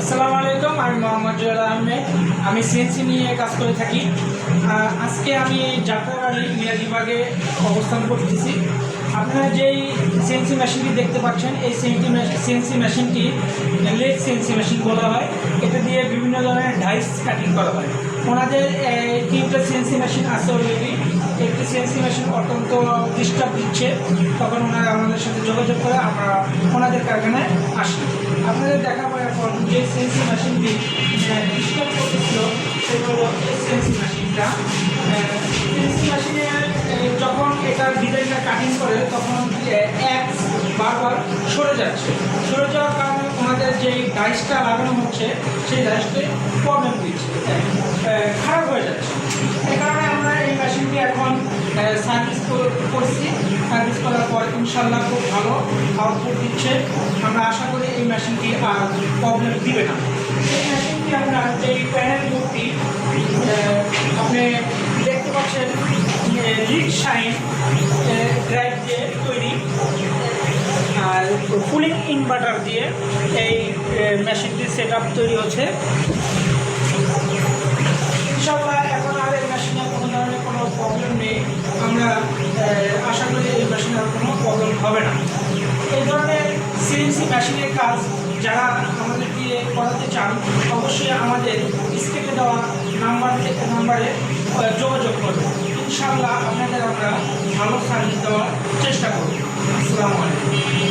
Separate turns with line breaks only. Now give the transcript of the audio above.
আসসালামু আলাইকুম, আমি মোহাম্মদ জুয়েল আহমেদ। আমি সিএনসি নিয়ে কাজ করে থাকি। আজকে আমি যাত্রাবাড়ি মিয়াজিবাগে অবস্থান করতেছি। আপনারা যেই সিএনসি মেশিনটি দেখতে পাচ্ছেন, এই সিএনসি সিএনসি মেশিনটি লেগ সিএনসি মেশিন বলা হয়। এটা দিয়ে বিভিন্ন ধরনের ডাইস কাটিং করা হয়। ওনাদের তিনটা সিএনসি মেশিন আছে অলরেডি একটি সিএনসি মেশিন অত্যন্ত ডিস্টার্ব দিচ্ছে। তখন ওনারা আমাদের সাথে যোগাযোগ করে আমরা ওনাদের কারখানায় আসি। যে সিএনসি মেশিনটি ডিস্টার্ব করতেছিল সেটা হলো সিএনসি মেশিনটা সিএনসি মেশিনে যখন এটার ডিজাইনটা কাটিং করে তখন এক বারবার সরে যাচ্ছে সরে যাওয়ার কারণে ওনাদের যে ডাইসটা লাগানো হচ্ছে সেই ডাইসটি প্রবলেম দিচ্ছে খারাপ হয়ে যাচ্ছে এই কারণে আমরা এই মেশিনটি এখন সার্ভিস করছি সার্ভিস করার পর ইনশাল্লাহ খুব ভালো আউটপুট দিচ্ছে আশা করি এই মেশিনটি আর প্রবলেম দিবে না। এই মেশিনটি আপনার এই প্যানেল বোর্ডটি আপনি দেখতে পাচ্ছেন লিড শাইন ড্রাইভ দিয়ে তৈরি, আর কুলিং ইনভার্টার দিয়ে এই মেশিনটি সেট আপ তৈরি হচ্ছে। এখন আর এই মেশিনে কোনো ধরনের কোনো প্রবলেম নেই। আমরা আশা করি এই মেশিনে আর কোনো প্রবলেম হবে না। এই ধরনের সিএনসি মেশিনের কাজ যারা আমাদেরকে করাতে চান, অবশ্যই আমাদের স্কেটে দেওয়া নাম্বার থেকে নাম্বারে যোগাযোগ করবেন। ইনশাল্লাহ আপনাদের আমরা ভালো সার্ভিস দেওয়ার চেষ্টা করব। আসসালামু আলাইকুম।